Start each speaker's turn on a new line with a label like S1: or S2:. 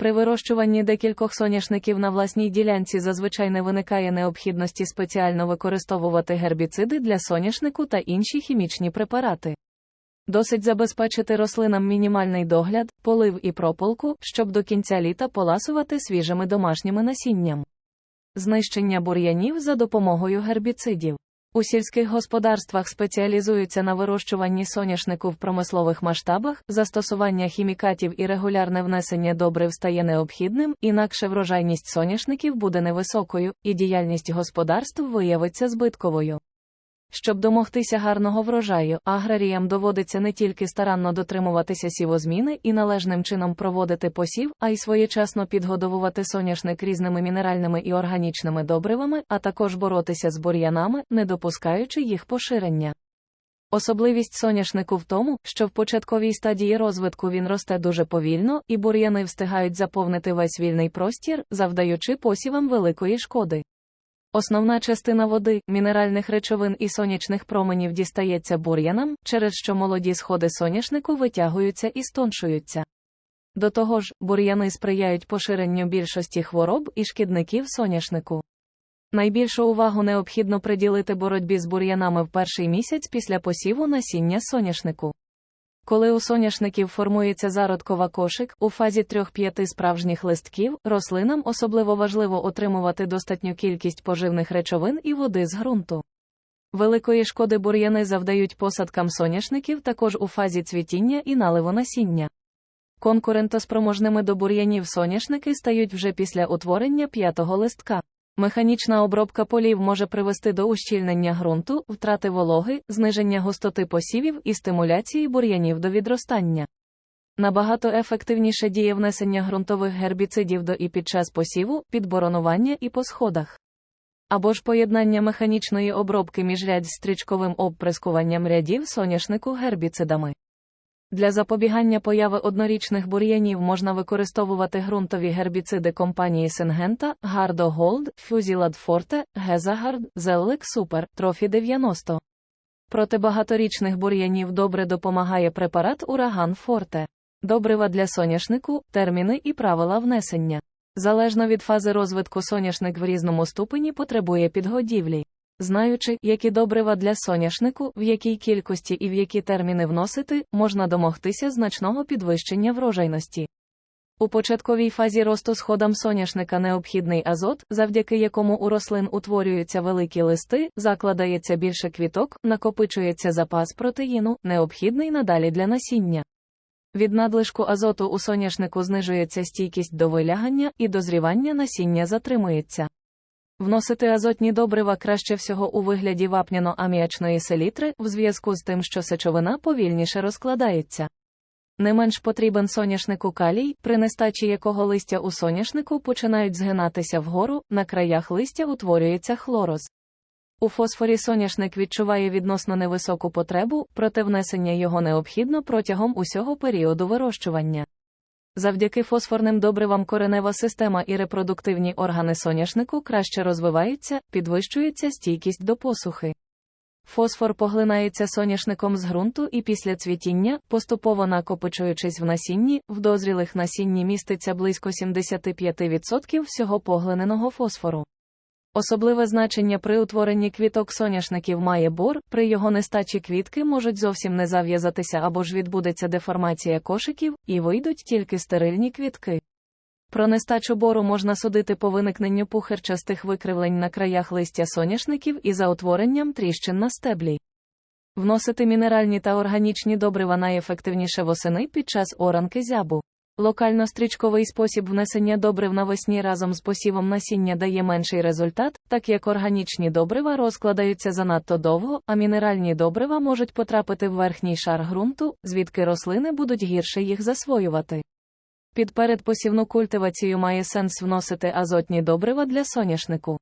S1: При вирощуванні декількох соняшників на власній ділянці зазвичай не виникає необхідності спеціально використовувати гербіциди для соняшнику та інші хімічні препарати. Досить забезпечити рослинам мінімальний догляд, полив і прополку, щоб до кінця літа поласувати свіжими домашніми насінням. Знищення бур'янів за допомогою гербіцидів. У сільських господарствах спеціалізуються на вирощуванні соняшнику в промислових масштабах, застосування хімікатів і регулярне внесення добрив стає необхідним, інакше врожайність соняшників буде невисокою, і діяльність господарств виявиться збитковою. Щоб домогтися гарного врожаю, аграріям доводиться не тільки старанно дотримуватися сівозміни і належним чином проводити посів, а й своєчасно підгодовувати соняшник різними мінеральними і органічними добривами, а також боротися з бур'янами, не допускаючи їх поширення. Особливість соняшнику в тому, що в початковій стадії розвитку він росте дуже повільно, і бур'яни встигають заповнити весь вільний простір, завдаючи посівам великої шкоди. Основна частина води, мінеральних речовин і сонячних променів дістається бур'янам, через що молоді сходи соняшнику витягуються і стоншуються. До того ж, бур'яни сприяють поширенню більшості хвороб і шкідників соняшнику. Найбільшу увагу необхідно приділити боротьбі з бур'янами в перший місяць після посіву насіння соняшнику. Коли у соняшників формується зародкова кошик, у фазі 3-5 справжніх листків, рослинам особливо важливо отримувати достатню кількість поживних речовин і води з ґрунту. Великої шкоди бур'яни завдають посадкам соняшників також у фазі цвітіння і наливу насіння. Конкурентоспроможними до бур'янів соняшники стають вже після утворення п'ятого листка. Механічна обробка полів може привести до ущільнення ґрунту, втрати вологи, зниження густоти посівів і стимуляції бур'янів до відростання. Набагато ефективніше діє внесення ґрунтових гербіцидів до і під час посіву, підборонування і по сходах. Або ж поєднання механічної обробки міжрядь з стрічковим обприскуванням рядів соняшнику гербіцидами. Для запобігання появи однорічних бур'янів можна використовувати ґрунтові гербіциди компанії Сингента, Гарdo Gold, Fusilad Forte, Gezagard, Zellic Super, Trophy 90. Проти багаторічних бур'янів добре допомагає препарат Ураган Форте. Добрива для соняшнику, терміни і правила внесення. Залежно від фази розвитку соняшник в різному ступені потребує підгодівлі. Знаючи, які добрива для соняшнику, в якій кількості і в які терміни вносити, можна домогтися значного підвищення врожайності. У початковій фазі росту сходам соняшника необхідний азот, завдяки якому у рослин утворюються великі листи, закладається більше квіток, накопичується запас протеїну, необхідний надалі для насіння. Від надлишку азоту у соняшнику знижується стійкість до вилягання і дозрівання насіння затримується. Вносити азотні добрива краще всього у вигляді вапняно-аміачної селітри в зв'язку з тим, що сечовина повільніше розкладається. Не менш потрібен соняшнику калій, при нестачі якого листя у соняшнику починають згинатися вгору, на краях листя утворюється хлороз. У фосфорі соняшник відчуває відносно невисоку потребу, проте внесення його необхідно протягом усього періоду вирощування. Завдяки фосфорним добривам коренева система і репродуктивні органи соняшнику краще розвиваються, підвищується стійкість до посухи. Фосфор поглинається соняшником з ґрунту і після цвітіння, поступово накопичуючись в насінні, в дозрілих насінні міститься близько 75% всього поглиненого фосфору. Особливе значення при утворенні квіток соняшників має бор, при його нестачі квітки можуть зовсім не зав'язатися або ж відбудеться деформація кошиків, і вийдуть тільки стерильні квітки. Про нестачу бору можна судити по виникненню пухирчастих викривлень на краях листя соняшників і за утворенням тріщин на стеблі. Вносити мінеральні та органічні добрива найефективніше восени під час оранки зябу. Локально-стрічковий спосіб внесення добрив навесні разом з посівом насіння дає менший результат, так як органічні добрива розкладаються занадто довго, а мінеральні добрива можуть потрапити в верхній шар ґрунту, звідки рослини будуть гірше їх засвоювати. Під передпосівну культивацію має сенс вносити азотні добрива для соняшнику.